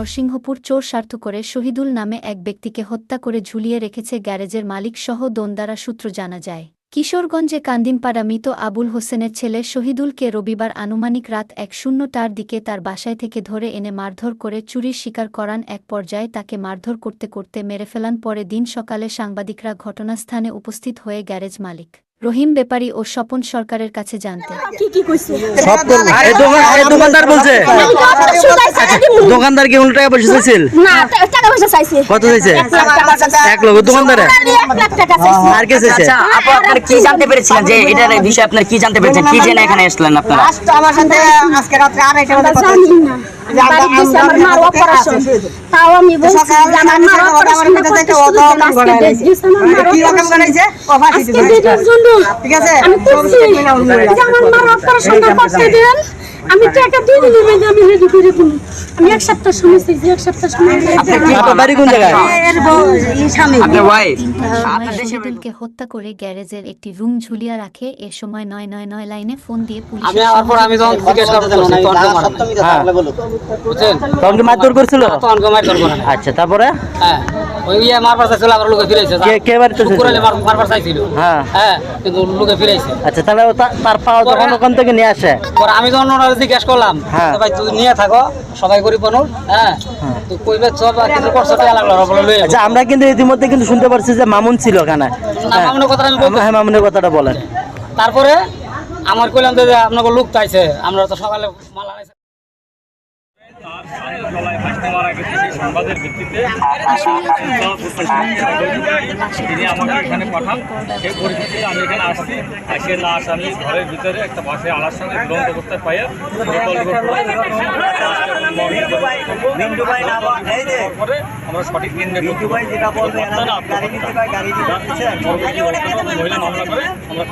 নরসিংহপুর চোর স্বার্থ করে শহীদুল নামে এক ব্যক্তিকে হত্যা করে ঝুলিয়ে রেখেছে গ্যারেজের মালিকসহ দোনদারা সূত্র জানা যায়। কিশোরগঞ্জে কান্দিনপাড়া মৃত আবুল হোসেনের ছেলে শহীদুলকে রবিবার আনুমানিক রাত এক শূন্যটার দিকে তার বাসায় থেকে ধরে এনে মারধর করে চুরির শিকার করান এক পর্যায়ে তাকে মারধর করতে করতে মেরে ফেলান পরে দিন সকালে সাংবাদিকরা ঘটনাস্থানে উপস্থিত হয়ে গ্যারেজ মালিক। রহিম বেপারী ও স্বপন সরকারের কাছে জানতে। কি কি কইছে? সব করব এই দোকান এই দোকানদার বলছে। আপনার সুদাই চাই দিমু। দোকানদার কি উল্টো টাকা পয়সা চাইছিল? না টাকা পয়সা চাইছে। কত চাইছে? এক লাখ টাকা চাইছে। এক লোক দোকানদারে? আমি লাখ টাকা চাইছে। আর কে চাইছে? আচ্ছা আপু আপনারা কি জানতে পেরেছিলেন যে এটার বিষয়ে আপনারা কি জানতে পেরেছেন? কি জেনে এখানে আসলেন আপনারা? আমার সাথে আজকে রাত্রে আড়াইটা বাজে কথা তাও আমি বলছি আমার মার অপারেশন করতে দেন। আমি টাকা দিয়ে দিলে যে আমি রেডি করে দিন আমি এক সপ্তাহ সময় চাইছি এক সপ্তাহ সময় আপনার বাড়ি কোন জায়গায়? দেশে শহীদুলকে হত্যা করে গ্যারেজের একটি রুম ঝুলিয়ে রাখে। এ সময় নয় নয় নয় লাইনে ফোন দিয়ে পুলিশ আমি আবার পর আমি যখন জিজ্ঞেস করতে তখন কেউ মারে নাই। হ্যাঁ। বুঝছেন? তখন কি মারধর করছিল? তখন কেউ মার করব আচ্ছা তারপরে? হ্যাঁ। ইয়ে মারবার চাইছিল আবার লোকে ফিরাইছে কে কে বাড়িতে শুক্র মারবার চাইছিল হ্যাঁ। হ্যাঁ কিন্তু লোকে ফিরাইছে আচ্ছা তাহলে তার পাওয়া যখন ওখান থেকে নিয়ে আসে? পরে আমি যখন ওনারা জিজ্ঞেস করলাম হ্যাঁ। ভাই তুই নিয়ে থাকো সবাই গরিব মানুষ হ্যাঁ? তুই কইবে সব কিছু করছ টাকা লাগল বলে আচ্ছা আমরা কিন্তু ইতিমধ্যে কিন্তু শুনতে পারছি যে মামুন ছিল ওখানে। মামুনের কথাটা আমি। হ্যাঁ মামুনের কথাটা বলেন। তারপরে আমার কইলাম যে আপনাকে লোক চাইছে আমরা তো সকালে মাল আনাইছে। সংবাদের ভিত্তিতে তিনি আমাকে এখানে পাঠান সেই পরিস্থিতিতে আমি এখানে আসছি এসে লাশ আমি ঘরের ভিতরে একটা বাসে আলার সঙ্গে দুরন্ত অবস্থায় পাইয়া আমরা সঠিক মামলা করে আমরা